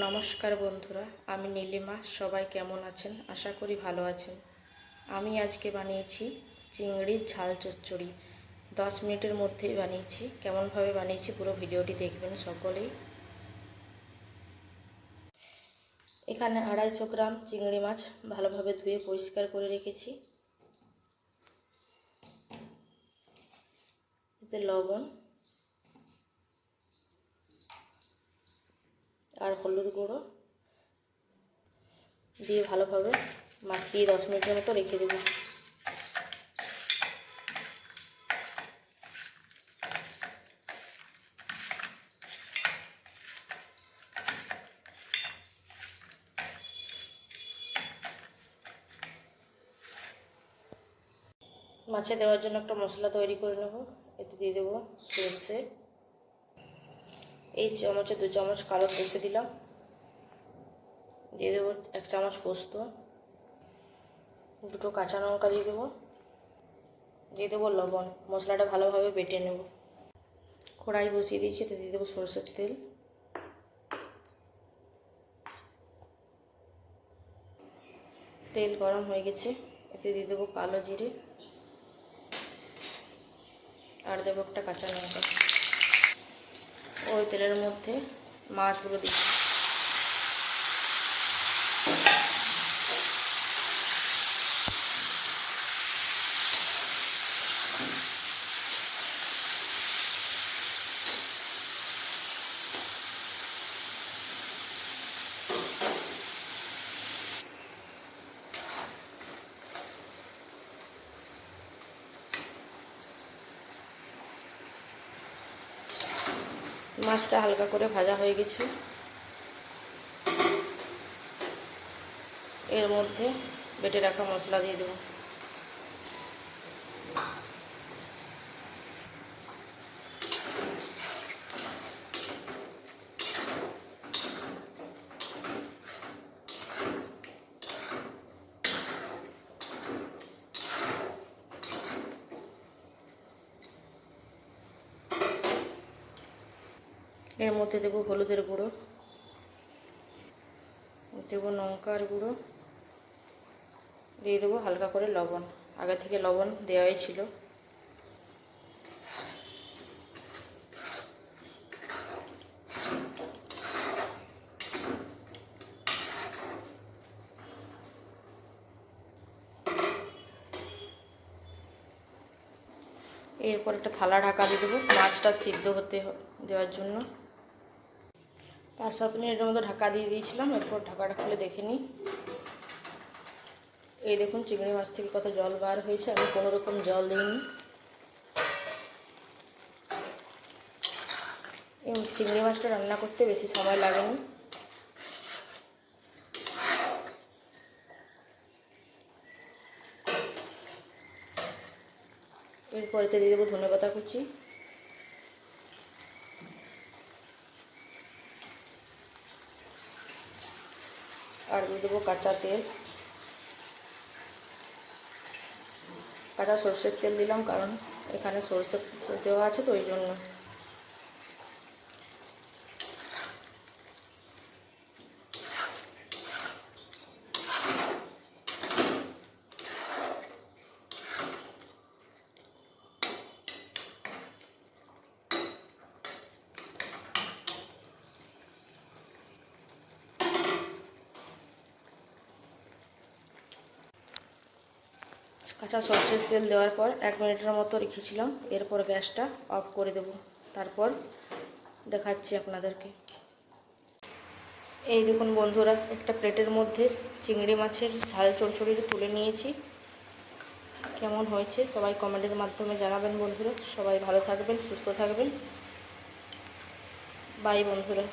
নমস্কার বন্ধুরা, আমি নীলিমা, সবাই কেমন আছেন? আশা করি ভালো আছেন। আমি আজকে বানিয়েছি চিংড়ির ঝাল চচ্চড়ি। দশ মিনিটের মধ্যেই বানিয়েছি। কেমনভাবে বানিয়েছি পুরো ভিডিওটি দেখবেন সকলেই। এখানে আড়াইশো গ্রাম চিংড়ি মাছ ভালোভাবে ধুয়ে পরিষ্কার করে রেখেছি। এতে লবণ আর হলুদ গুঁড়ো দিয়ে ভালোভাবে মাখিয়ে দশ মিনিটের মতো রেখে দেবো। মাছে দেওয়ার জন্য একটা মশলা তৈরি করে নেব। এতে দিয়ে দেবো সর্ষে। এই চামচে দু চামচ কালো সর্ষে দিলাম। দিয়ে দেবো এক চামচ পোস্ত। দুটো কাঁচা লঙ্কা দিয়ে দেবো। দিয়ে দেবো লবণ। মশলাটা ভালোভাবে বেটে নেব। কড়াই বসিয়ে দিয়েছি, তো দিয়ে দেবো সরষের তেল। তেল গরম হয়ে গেছে। এতে দিয়ে দেবো কালো জিরে। আর দেবো একটা কাঁচা লঙ্কা। তেলের মধ্যে মাছগুলো দিচ্ছি। মাছটা হালকা করে ভাজা হয়ে গেছে। এর মধ্যে বেটে রাখা মশলা দিয়ে দেবো। এর মধ্যে দেবো হলুদের গুঁড়ো। দেবো লঙ্কার গুঁড়ো। দিয়ে দেবো হালকা করে লবণ। আগে থেকে লবণ দেওয়াই ছিল। এরপর একটা থালা ঢাকা দিয়ে দেবো। মাছটা সিদ্ধ হতে দেওয়ার জন্য। পাঁচ সাত মিনিটের মতো ঢাকা দিয়ে দিয়েছিলাম, এরপর ঢাকাটা খুলে দেখে নিই। এই দেখুন, চিংড়ি মাছ থেকে কত জল বার হয়েছে, আমি কোনো রকম জল দিইনি। চিংড়ি মাছটা রান্না করতে বেশি সময় লাগেনি। এরপরেতে দিয়ে দেবো ধনে পাতা কুচি। আর দিয়ে দেবো কাঁচা তেল। কাঁচা সর্ষের তেল দিলাম কারণ এখানে সর্ষে দেওয়া আছে তো ওই জন্য। কাঁচা সর্ষের তেল দেওয়ার পর এক মিনিটের মতো রেখেছিলাম। এরপর গ্যাসটা অফ করে দেব। তারপর দেখাচ্ছি আপনাদেরকে। এই দেখুন বন্ধুরা, একটা প্লেটের মধ্যে চিংড়ি মাছের ঝাল চড়চড়ি তুলে নিয়েছি। কেমন হয়েছে সবাই কমেন্টের মাধ্যমে জানাবেন বন্ধুরা। সবাই ভালো থাকবেন, সুস্থ থাকবেন। বাই বন্ধুরা।